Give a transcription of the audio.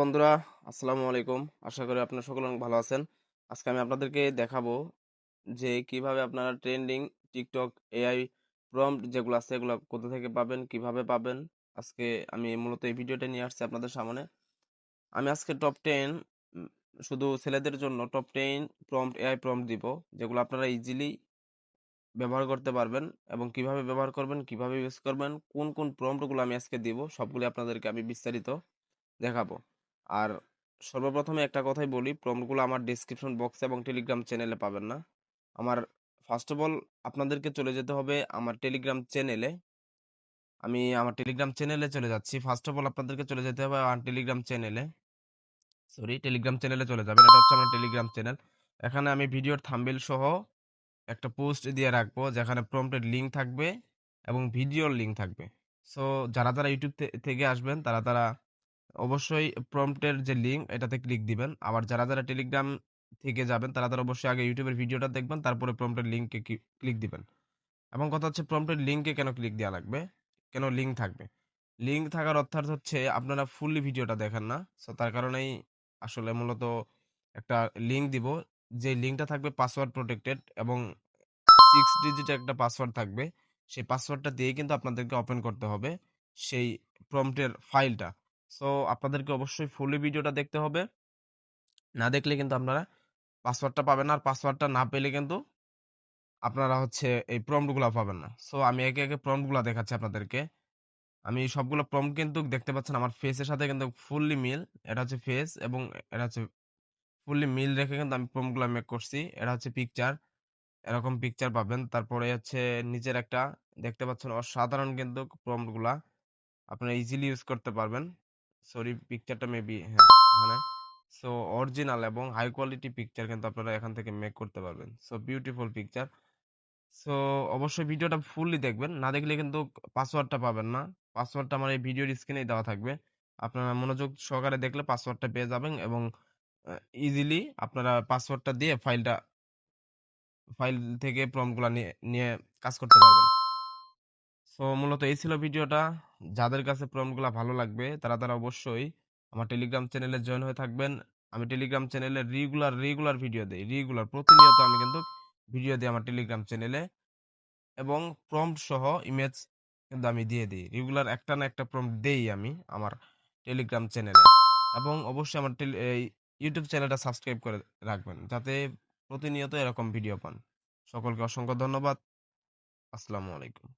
বন্ধুরা, আসসালামু আলাইকুম। আশা করি আপনারা সকলে অনেক ভালো আছেন। আজকে আমি আপনাদেরকে দেখাবো যে কীভাবে আপনারা ট্রেন্ডিং টিকটক এআই প্রম্পট যেগুলো আছে এগুলো কোথা থেকে পাবেন, কীভাবে পাবেন। আজকে আমি মূলত এই ভিডিওটা নিয়ে আসছি আপনাদের সামনে। আমি আজকে টপ টেন শুধু ছেলেদের জন্য top ten prompt AI prompt দিব, যেগুলো আপনারা ইজিলি ব্যবহার করতে পারবেন এবং কীভাবে ব্যবহার করবেন, কীভাবে ইউজ করবেন, কোন কোন প্রম্পটগুলো আমি আজকে দিব, সবগুলি আপনাদেরকে আমি বিস্তারিত দেখাবো। আর সর্বপ্রথমে একটা কথাই বলি প্রম্পটগুলো আমার ডিসক্রিপশন বক্সে এবং টেলিগ্রাম চ্যানেলে পাবেন না। আমার ফার্স্ট অফ অল আপনাদেরকে চলে যেতে হবে আমার টেলিগ্রাম চ্যানেলে আমি আমার টেলিগ্রাম চ্যানেলে চলে যাচ্ছি। ফার্স্ট অফ অল আপনাদেরকে চলে যেতে হবে আমার টেলিগ্রাম চ্যানেলে সরি টেলিগ্রাম চ্যানেলে চলে যাবেন। এটা হচ্ছে আমার টেলিগ্রাম চ্যানেল এখানে আমি ভিডিওর থাম্বেল সহ একটা পোস্ট দিয়ে রাখব যেখানে প্রম্পটের লিঙ্ক থাকবে এবং ভিডিওর লিঙ্ক থাকবে। সো যারা যারা ইউটিউব থেকে আসবেন, তারা তারা অবশ্যই প্রম্পটের যে লিঙ্ক এটাতে ক্লিক দিবেন। আবার যারা যারা টেলিগ্রাম থেকে যাবেন, তারা তারা অবশ্যই আগে ইউটিউবের ভিডিওটা দেখবেন, তারপরে প্রম্পটের লিঙ্কে ক্লিক দিবেন। এবং কথা হচ্ছে প্রম্পটের লিঙ্কে কেন ক্লিক দেওয়া লাগবে? কেন লিঙ্ক থাকবে? লিঙ্ক থাকার অর্থাৎ হচ্ছে আপনারা ফুললি ভিডিওটা দেখেন না। সো তার কারণেই আসলে মূলত একটা লিঙ্ক দিব। যে লিঙ্কটা থাকবে পাসওয়ার্ড প্রোটেক্টেড এবং সিক্স ডিজিট একটা পাসওয়ার্ড থাকবে। সেই পাসওয়ার্ডটা দিয়ে কিন্তু আপনাদেরকে ওপেন করতে হবে। সেই প্রম্পটের ফাইলটা সো আপনাদেরকে অবশ্যই ফুলি ভিডিওটা দেখতে হবে। না দেখলে কিন্তু আপনারা পাসওয়ার্ডটা পাবেন আর পাসওয়ার্ডটা না পেলে কিন্তু আপনারা হচ্ছে এই প্রম্পটগুলো পাবেন না। সো আমি একে একে প্রম্পটগুলো দেখাচ্ছি আপনাদেরকে। আমি সবগুলো প্রম্পট কিন্তু দেখতে পাচ্ছেন আমার ফেসের সাথে কিন্তু ফুললি মিল। এটা হচ্ছে ফেস এবং এটা হচ্ছে ফুললি মিল রেখে কিন্তু আমি প্রম্পটগুলো মেক করছি। এটা হচ্ছে পিকচার এরকম পিকচার পাবেন। তারপরে হচ্ছে নিচের একটা দেখতে পাচ্ছেন অসাধারণ কিন্তু প্রম্পটগুলা। আপনারা ইজিলি ইউজ করতে পারবেন। সরি পিকচারটা মেবি হ্যাঁ এখানে সো অরিজিনাল এবং হাই কোয়ালিটি পিকচার কিন্তু আপনারা এখান থেকে মেক করতে পারবেন। সো বিউটিফুল পিকচার সো অবশ্যই ভিডিওটা ফুললি দেখবেন। না দেখলে কিন্তু পাসওয়ার্ডটা পাবেন না। পাসওয়ার্ডটা আমার এই ভিডিওর স্ক্রিনেই দেওয়া থাকবে। আপনারা মনোযোগ সহকারে দেখলে পাসওয়ার্ডটা পেয়ে যাবেন এবং ইজিলি আপনারা পাসওয়ার্ডটা দিয়ে ফাইলটা ফাইল থেকে প্রমগুলো নিয়ে নিয়ে কাজ করতে পারবেন। সো মূলত এই ছিল ভিডিওটা। যাদের কাছে প্রমগুলো ভালো লাগবে, তারা তারা অবশ্যই আমার টেলিগ্রাম চ্যানেলে জয়েন হয়ে থাকবেন। আমি টেলিগ্রাম চ্যানেলে রেগুলার রেগুলার ভিডিও দিই। রেগুলার প্রতিনিয়ত আমি কিন্তু ভিডিও দিই আমার টেলিগ্রাম চ্যানেলে এবং প্রম্পট সহ ইমেজ কিন্তু আমি দিয়ে দিই। রেগুলার একটা না একটা প্রম্পট দেই আমি আমার টেলিগ্রাম চ্যানেলে এবং অবশ্যই আমার ইউটিউব চ্যানেলটা সাবস্ক্রাইব করে রাখবেন। যাতে প্রতিনিয়ত এরকম ভিডিও পান। সকলকে অসংখ্য ধন্যবাদ। আসসালামু আলাইকুম।